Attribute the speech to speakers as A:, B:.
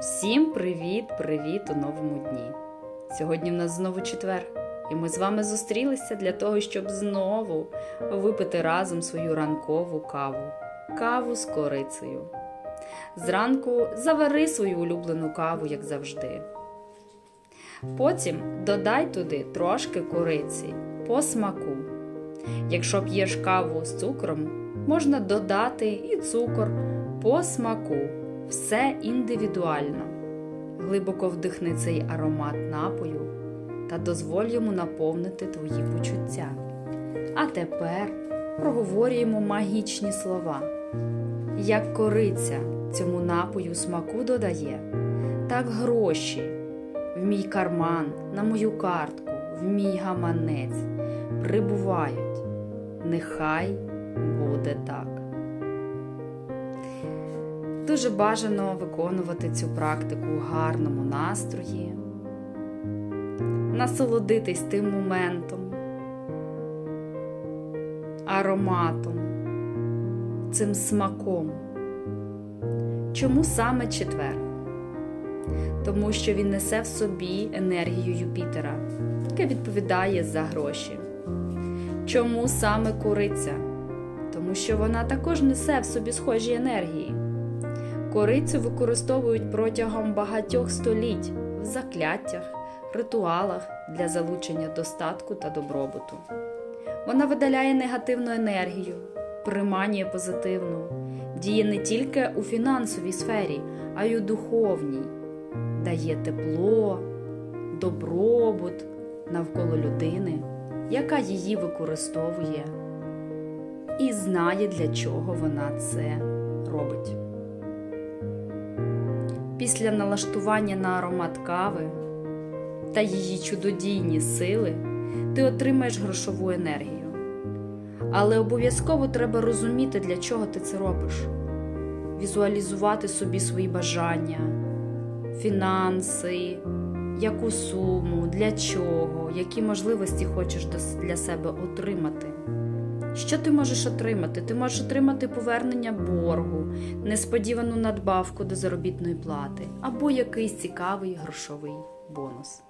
A: Всім привіт-привіт у новому дні! Сьогодні в нас знову четвер, і ми з вами зустрілися для того, щоб знову випити разом свою ранкову каву каву з корицею. Зранку завари свою улюблену каву, як завжди. Потім додай туди трошки кориці по смаку. Якщо п'єш каву з цукром, можна додати і цукор по смаку. Все індивідуально. Глибоко вдихни цей аромат напою та дозволь йому наповнити твої почуття. А тепер проговорюємо магічні слова. Як кориця цьому напою смаку додає, так гроші в мій карман, на мою картку, в мій гаманець прибувають. Нехай буде так. Дуже бажано виконувати цю практику у гарному настрої, насолодитись тим моментом, ароматом, цим смаком. Чому саме четвер? Тому що він несе в собі енергію Юпітера, яка відповідає за гроші. Чому саме куриця? Тому що вона також несе в собі схожі енергії. Корицю використовують протягом багатьох століть в закляттях, ритуалах для залучення достатку та добробуту. Вона видаляє негативну енергію, приманює позитивну, діє не тільки у фінансовій сфері, а й у духовній, дає тепло, добробут навколо людини, яка її використовує і знає, для чого вона це робить. Після налаштування на аромат кави та її чудодійні сили ти отримаєш грошову енергію. Але обов'язково треба розуміти, для чого ти це робиш, візуалізувати собі свої бажання, фінанси, яку суму, для чого, які можливості хочеш для себе отримати. Що ти можеш отримати? Ти можеш отримати повернення боргу, несподівану надбавку до заробітної плати або якийсь цікавий грошовий бонус.